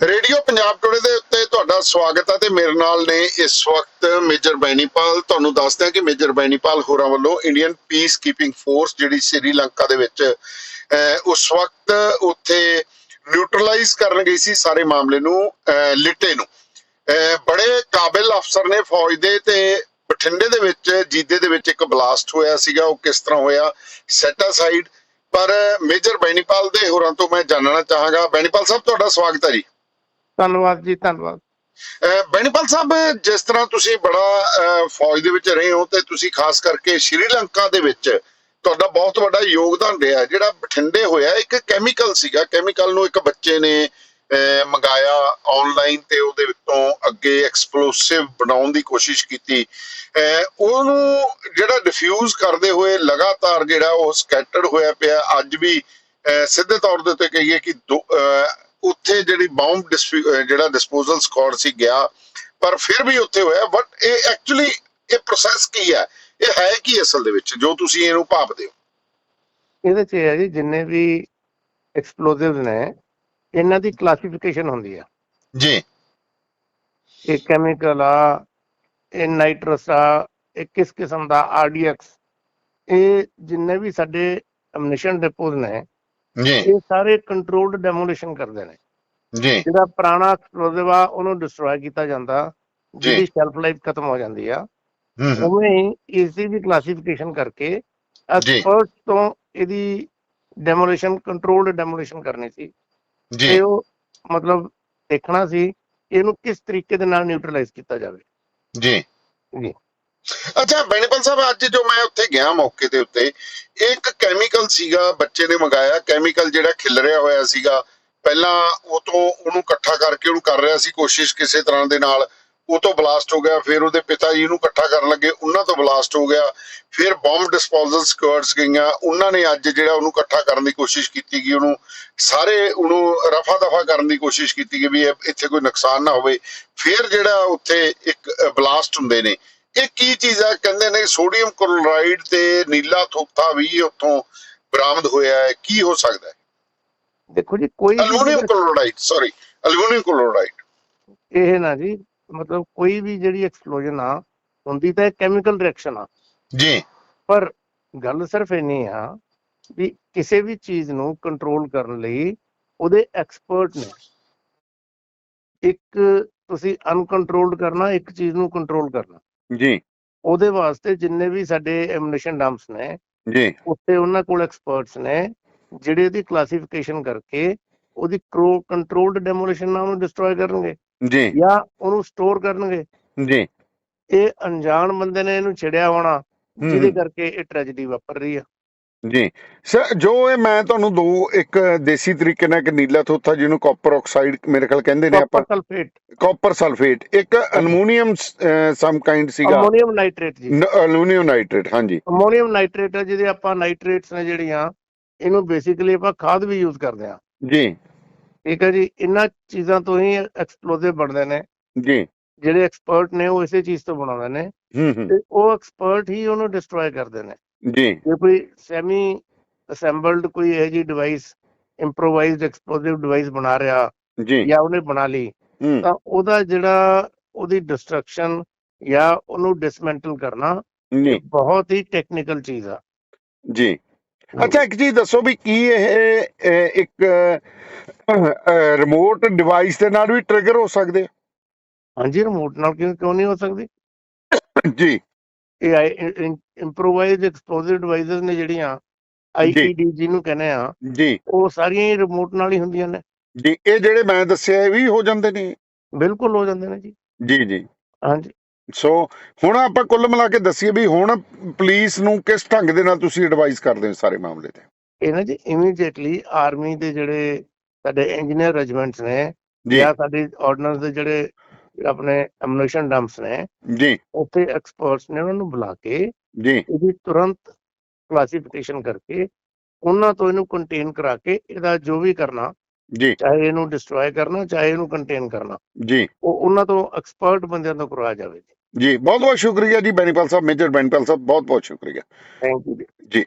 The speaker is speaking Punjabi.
ਰੇਡੀਓ ਪੰਜਾਬ ਟੁਡੇ ਦੇ ਉੱਤੇ ਤੁਹਾਡਾ ਸਵਾਗਤ ਹੈ ਤੇ ਮੇਰੇ ਨਾਲ ਨੇ ਇਸ ਵਕਤ ਮੇਜਰ ਬੈਨੀਪਾਲ ਤੁਹਾਨੂੰ ਦੱਸਦੇ ਹਾਂ ਕਿ ਮੇਜਰ ਬੈਨੀਪਾਲ ਹੋਰਾਂ ਵੱਲੋਂ ਇੰਡੀਅਨ ਪੀਸ ਕੀਪਿੰਗ ਫੋਰਸ ਜਿਹੜੀ ਸ੍ਰੀਲੰਕਾ ਦੇ ਵਿੱਚ ਉਸ ਵਕਤ ਉੱਥੇ ਨਿਊਟਰਲਾਈਜ਼ ਕਰਨ ਗਈ ਸੀ ਸਾਰੇ ਮਾਮਲੇ ਨੂੰ ਲਿਟੇ ਨੂੰ। ਬੜੇ ਕਾਬਿਲ ਅਫਸਰ ਨੇ ਫੌਜ ਦੇ ਤੇ ਬਠਿੰਡੇ ਦੇ ਵਿੱਚ, ਜੀਦੇ ਦੇ ਵਿੱਚ ਇੱਕ ਬਲਾਸਟ ਹੋਇਆ ਸੀਗਾ, ਉਹ ਕਿਸ ਤਰ੍ਹਾਂ ਹੋਇਆ ਸੈਟਾਸਾਈਡ ਪਰ ਮੇਜਰ ਬੈਨੀਪਾਲ ਦੇ ਹੋਰਾਂ ਤੋਂ ਮੈਂ ਜਾਣਨਾ ਚਾਹਾਂਗਾ। ਬੈਨੀਪਾਲ ਸਾਹਿਬ, ਤੁਹਾਡਾ ਸਵਾਗਤ ਹੈ ਜੀ। ਧੰਨਵਾਦ ਜੀ ਧੰਨਵਾਦ। ਅਹ ਸਾਹਿਬ ਜਿਸ ਤਰ੍ਹਾਂ ਤੁਸੀਂ ਬੜਾ ਫੌਜ ਦੇ ਵਿੱਚ ਰਹੇ ਹੋ ਤੇ ਤੁਸੀਂ ਖਾਸ ਕਰਕੇ ਸ਼੍ਰੀਲੰਕਾ ਦੇ ਵਿੱਚ ਤੁਹਾਡਾ ਬਹੁਤ ਵੱਡਾ ਯੋਗਦਾਨ ਰਿਹਾ ਜਿਹੜਾ ਬਠਿੰਡੇ ਹੋਇਆ ਇੱਕ ਕੈਮੀਕਲ ਸੀਗਾ। ਕੈਮੀਕਲ ਨੂੰ ਇੱਕ ਬੱਚੇ ਨੇ ਮੰਗਾਇਆ ਆਨਲਾਈਨ ਤੇ ਉਹਦੇ ਵਿੱਚੋਂ ਅੱਗੇ ਐਕਸਪਲੋਸਿਵ ਬਣਾਉਣ ਦੀ ਕੋਸ਼ਿਸ਼ ਕੀਤੀ। ਅਹ, ਉਹਨੂੰ ਜਿਹੜਾ ਡਿਫਿਊਜ਼ ਕਰਦੇ ਹੋਏ ਲਗਾਤਾਰ ਜਿਹੜਾ ਉਹ ਸਕੈਟਰਡ ਹੋਇਆ ਪਿਆ ਅੱਜ ਵੀ ਅਹ, ਸਿੱਧੇ ਤੌਰ ਦੇ ਉੱਤੇ ਕਹੀਏ ਕਿ ਦੋ- ਅਹ, ਉੱਥੇ ਜਿਹੜੀ ਬੰਬ ਜਿਹੜਾ ਡਿਸਪੋਜ਼ਲ ਸਕਾਡ ਸੀ ਗਿਆ ਪਰ ਫਿਰ ਵੀ ਉੱਥੇ ਹੋਇਆ ਬਟ ਇਹ ਐਕਚੁਅਲੀ ਇਹ ਪ੍ਰੋਸੈਸ ਕੀ ਹੈ? ਇਹ ਹੈ ਕੀ ਅਸਲ ਦੇ ਵਿੱਚ ਜੋ ਤੁਸੀਂ ਇਹਨੂੰ ਭਾਪਦੇ ਹੋ? ਇਹਦੇ ਚ ਇਹ ਹੈ ਜੀ ਜਿੰਨੇ ਵੀ ਐਕਸਪਲੋਸਿਵਸ ਨੇ ਇਹਨਾਂ ਦੀ ਕਲਾਸੀਫਿਕੇਸ਼ਨ ਹੁੰਦੀ ਆ। ਜੀ। ਇਹ ਕੈਮੀਕਲ ਆ ਇਹ ਨਾਈਟਰਸ ਆ ਇਹ ਕਿਸ ਕਿਸਮ ਦਾ ਆਰਡੀਐਕਸ ਇਹ ਜਿੰਨੇ ਵੀ ਸਾਡੇ ਐਮਨੀਸ਼ਨ ਡਿਪੋਜ਼ ਨੇ ਜੀ। ਇਹ ਸਾਰੇ ਕੰਟਰੋਲਡ ਡੈਮੋਲੀਸ਼ਨ ਕਰਦੇ ਨੇ। ਜੀ। ਜਿਹੜਾ ਪੁਰਾਣਾ ਆ ਉਹਨੂੰ ਡਿਸਟਰੋਏ ਕੀਤਾ ਜਾਂਦਾ। ਜਿਹਦੀ ਸ਼ੈਲਫ ਲਾਈਫ ਖਤਮ ਹੋ ਜਾਂਦੀ ਆ। ਉਵੇਂ ਇਸ ਦੀ ਵੀ ਕਲਾਸੀਫਿਕੇਸ਼ਨ ਕਰਕੇ। ਐਕਸਪਰਟ ਤੋਂ ਇਹਦੀ ਡੈਮੋਲੀਸ਼ਨ ਕੰਟਰੋਲਡ ਡੈਮੋਲੀਸ਼ਨ ਕਰਨੀ ਸੀ। ਜੀ। ਤੇ ਉਹ ਮਤਲਬ ਦੇਖਣਾ ਸੀ ਇਹਨੂੰ ਕਿਸ ਤਰੀਕੇ ਦੇ ਨਾਲ ਨਿਊਟਰਲਾਈਜ਼ ਕੀਤਾ ਜਾਵੇ। ਜੀ। ਜੀ। ਅੱਛਾ ਬੈਨੀਪਾਲ ਸਾਹਿਬ, ਅੱਜ ਜੋ ਮੈਂ ਉੱਥੇ ਗਿਆ ਮੌਕੇ ਦੇ ਉੱਤੇ, ਇੱਕ ਕੈਮੀਕਲ ਸੀਗਾ, ਬੱਚੇ ਨੇ ਮੰਗਾਇਆ ਕੈਮੀਕਲ ਜਿਹੜਾ ਖਿਲਰਿਆ ਹੋਇਆ ਸੀਗਾ। ਪਹਿਲਾਂ ਉਹ ਤੋਂ ਉਹਨੂੰ ਇਕੱਠਾ ਕਰਕੇ ਉਹਨੂੰ ਕਰ ਰਿਹਾ ਸੀ, ਕੋਸ਼ਿਸ਼ ਕਿਸੇ ਤਰ੍ਹਾਂ ਦੇ ਨਾਲ। ਉਹ ਤੋਂ ਬਲਾਸਟ ਹੋ ਗਿਆ, ਫਿਰ ਉਹਦੇ ਪਿਤਾ ਜੀ ਨੂੰ ਇਕੱਠਾ ਕਰਨ ਲੱਗੇ, ਉਹਨਾਂ ਤੋਂ ਬਲਾਸਟ ਹੋ ਗਿਆ। ਫਿਰ ਬੰਬ ਡਿਸਪੋਜ਼ਲ ਸਕੁਆਡਸ ਗਈਆਂ, ਉਹਨਾਂ ਨੇ ਅੱਜ ਜਿਹੜਾ ਉਹਨੂੰ ਇਕੱਠਾ ਕਰਨ ਦੀ ਕੋਸ਼ਿਸ਼ ਕੀਤੀ ਕਿ ਉਹਨੂੰ ਸਾਰੇ ਉਹਨੂੰ ਰਫਾ ਦਫਾ ਕਰਨ ਦੀ ਕੋਸ਼ਿਸ਼ ਕੀਤੀ ਕਿ ਵੀ ਇੱਥੇ ਕੋਈ ਨੁਕਸਾਨ ਨਾ ਹੋਵੇ। ਫਿਰ ਜਿਹੜਾ ਉੱਥੇ ਇੱਕ ਬਲਾਸਟ ਹੁੰਦੇ ਨੇ ਇਹ ਕੀ ਚੀਜ਼ ਆ? ਕਹਿੰਦੇ ਨੇ ਸੋਡੀਅਮ ਕਲੋਰਾਈਡ ਤੇ ਨੀਲਾ ਥੋਥਾ ਵੀ ਉੱਥੋਂ ਬਰਾਮਦ ਹੋਇਆ ਹੈ। ਕੀ ਹੋ ਸਕਦਾ ਹੈ? ਦੇਖੋ ਜੀ ਕੋਈ aluminium chloride sorry aluminium chloride ਇਹ ਨਾ ਜੀ ਮਤਲਬ ਕੋਈ ਵੀ ਜਿਹੜੀ ਐਕਸਪਲੋਜਨ ਆ ਹੁੰਦੀ ਤਾਂ ਕੈਮੀਕਲ ਰਿਐਕਸ਼ਨ ਆ। ਜੀ। ਪਰ ਗੱਲ ਸਿਰਫ ਇੰਨੀ ਆ ਵੀ ਕਿਸੇ ਵੀ ਚੀਜ਼ ਨੂੰ ਕੰਟਰੋਲ ਕਰਨ ਲਈ ਉਹਦੇ ਐਕਸਪਰਟ ਨੇ ਇੱਕ ਤੁਸੀਂ ਅਨਕੰਟਰੋਲਡ ਕਰਨਾ ਇੱਕ ਚੀਜ਼ ਨੂੰ ਕੰਟਰੋਲ ਕਰਨਾ। ਜੀ। ਉਹਦੇ ਵਾਸਤੇ ਜਿੰਨੇ ਵੀ ਸਾਡੇ ਐਮਨੀਸ਼ਨ ਡੰਪਸ ਨੇ ਜੀ। ਉੱਥੇ ਉਹਨਾਂ ਕੋਲ ਐਕਸਪਰਟਸ ਨੇ ਜਿਹੜੇ ਇਹਦੀ ਕਲਾਸੀਫਿਕੇਸ਼ਨ ਕਰਕੇ ਉਹਦੀ ਕੰਟਰੋਲਡ ਡੈਮੋਲੀਸ਼ਨ ਨਾਲ ਉਹਨੂੰ ਡਿਸਟਰੋਏ ਕਰਨਗੇ ਜੀ। ਜਾਂ ਉਹਨੂੰ ਸਟੋਰ ਕਰਨਗੇ। ਜੀ। ਇਹ ਅਣਜਾਣ ਬੰਦੇ ਨੇ ਇਹਨੂੰ ਛਿੜਿਆ ਹੋਣਾ ਜਿਹਦੇ ਕਰਕੇ ਇਹ ਟ੍ਰੈਜੇਡੀ ਵਾਪਰ ਰਹੀ ਆ। ਜੀ। ਸਰ ਜੋ ਇਹ ਮੈਂ ਤੁਹਾਨੂੰ ਦੋ ਇੱਕ ਦੇਸੀ ਤਰੀਕੇ ਨਾਲ ਇੱਕ ਨੀਲਾ ਥੋਥਾ ਜਿਹਨੂੰ ਕਾਪਰ ਆਕਸਾਈਡ ਮੇਰੇ ਖਿਆਲ ਕਹਿੰਦੇ ਨੇ ਆਪਾਂ। ਕਾਪਰ ਸਲਫੇਟ ਕਾਪਰ ਸਲਫੇਟ ਇੱਕ ਅਲਮੂਨੀਅਮ ਸਮ ਕਾਈਂਡ ਸੀਗਾ। ਅਮੋਨੀਅਮ ਨਾਈਟ੍ਰੇਟ ਜੀ। ਅਲੂਮੀਨੀਅਮ ਨਾਈਟ੍ਰੇਟ ਹਾਂਜੀ। ਅਮੋਨੀਅਮ ਨਾਈਟ੍ਰੇਟ ਜਿਹਦੇ ਆਪਾਂ ਨਾਈਟ੍ਰੇਟਸ ਨੇ ਜਿਹੜੀਆਂ ਇਹਨੂੰ ਬੇਸਿਕਲੀ ਆਪਾਂ ਖਾਦ ਵੀ ਯੂਜ਼ ਕਰਦੇ ਆ ਜੀ। ਠੀਕ ਹੈ ਜੀ? ਇਹਨਾਂ ਚੀਜ਼ਾਂ ਤੋਂ ਹੀ ਐਕਸਪਲੋਸਿਵ ਬਣਦੇ ਨੇ। ਜੀ। ਜਿਹੜੇ ਐਕਸਪਰਟ ਨੇ ਉਹ ਇਸੇ ਚੀਜ਼ ਤੋਂ ਬਣਾਉਂਦੇ ਨੇ। ਹੂੰ ਹੂੰ। ਤੇ ਉਹ ਐਕਸਪਰਟ ਹੀ ਉਹਨੂੰ ਡਿਸਟਰੋਏ ਕਰਦੇ ਨੇ। ਜੀ। ਜੇ ਕੋਈ ਸੈਮੀ ਅਸੈਂਬਲਡ ਕੋਈ ਇਹ ਜੀ ਡਿਵਾਈਸ ਇੰਪਰੋਵਾਈਜ਼ਡ ਐਕਸਪਲੋਸਿਵ ਡਿਵਾਈਸ ਬਣਾ ਰਿਹਾ ਜੀ। ਜਾਂ ਉਹਨੇ ਬਣਾ ਲਈ ਤਾਂ ਉਹਦਾ ਜਿਹੜਾ ਉਹਦੀ ਡਿਸਟਰਕਸ਼ਨ ਜਾਂ ਉਹਨੂੰ ਡਿਸਮੈਂਟਲ ਕਰਨਾ ਜੀ। ਬਹੁਤ ਹੀ ਟੈਕਨੀਕਲ ਚੀਜ਼ ਆ। ਜੀ। ਅੱਛਾ ਇੱਕ ਚੀਜ਼ ਦੱਸੋ ਵੀ ਕੀ ਇਹ ਇੱਕ ਰਿਮੋਟ ਡਿਵਾਈਸ ਦੇ ਨਾਲ ਵੀ ਟ੍ਰਿਗਰ ਹੋ ਸਕਦੇ? ਹਾਂਜੀ ਰਿਮੋਟ ਨਾਲ ਕਿਉਂ ਕਿਉਂ ਨਹੀਂ ਹੋ ਸਕਦੀ? ਜੀ। ਇਹ ਇੰਪਰੋਵਾਈਜ਼ਡ ਐਕਸਪਲੋਸਿਵ ਡਿਵਾਈਸਸ ਨੇ ਜਿਹੜੀਆਂ ਆਈਈਡੀ ਜਿਹਨੂੰ ਕਹਿੰਦੇ ਆ ਜੀ। ਉਹ ਸਾਰੀਆਂ ਹੀ ਰਿਮੋਟ ਨਾਲ ਹੀ ਹੁੰਦੀਆਂ ਨੇ। ਜੀ ਇਹ ਜਿਹੜੇ ਮੈਂ ਦੱਸਿਆ ਇਹ ਵੀ ਹੋ ਜਾਂਦੇ ਨੇ? ਬਿਲਕੁਲ ਹੋ ਜਾਂਦੇ ਨੇ ਜੀ। ਜੀ ਜੀ। ਹਾਂਜੀ। ਸੋ ਹੁਣ ਆਪਾਂ ਕੁੱਲ ਮਿਲਾ ਕੇ ਦੱਸੀਏ ਵੀ ਹੁਣ ਪੁਲਿਸ ਨੂੰ ਕਿਸ ਢੰਗ ਦੇ ਨਾਲ ਤੁਸੀਂ ਐਡਵਾਈਸ ਕਰਦੇ ਹੋ ਸਾਰੇ ਮਾਮਲੇ ਤੇ? ਇਹ ਨਾ ਜੀ ਇਮੀਡੀਏਟਲੀ ਆਰਮੀ ਦੇ ਜਿਹੜੇ ਸਾਡੇ ਇੰਜੀਨੀਅਰ ਰੈਜੀਮੈਂਟਸ ਨੇ ਜੀ। ਜਾਂ ਸਾਡੀ ਆਰਡੀਨੈਂਸ ਦੇ ਜਿਹੜੇ ਆਪਣੇ ਐਮੂਨੇਸ਼ਨ ਡੰਪਸ ਨੇ ਜੀ। ਉੱਥੇ ਐਕਸਪਰਟਸ ਨੇ ਉਹਨਾਂ ਨੂੰ ਬੁਲਾ ਕੇ ਜੀ। ਇਹਦੀ ਤੁਰੰਤ ਕਲਾਸੀਫਿਕੇਸ਼ਨ ਕਰਕੇ ਉਹਨਾਂ ਤੋਂ ਇਹਨੂੰ ਕੰਟੇਨ ਕਰਾ ਕੇ ਇਹਦਾ ਜੋ ਵੀ ਕਰਨਾ ਜੀ। ਚਾਹੇ ਇਹਨੂੰ ਡਿਸਟਰੋਏ ਕਰਨਾ ਚਾਹੇ ਇਹਨੂੰ ਕੰਟੇਨ ਕਰਨਾ ਜੀ। ਉਹ ਉਹਨਾਂ ਤੋਂ ਐਕਸਪਰਟ ਬੰਦਿਆਂ ਤੋਂ ਕਰਵਾਇਆ ਜਾਵੇ ਜੀ। ਬਹੁਤ ਬਹੁਤ ਸ਼ੁਕਰੀਆ ਜੀ ਬੈਨੀਪਾਲ ਸਾਹਿਬ ਮੇਜਰ ਬੈਨੀਪਾਲ ਸਾਹਿਬ ਬਹੁਤ ਬਹੁਤ ਸ਼ੁਕਰੀਆ। ਥੈਂਕ ਯੂ ਜੀ।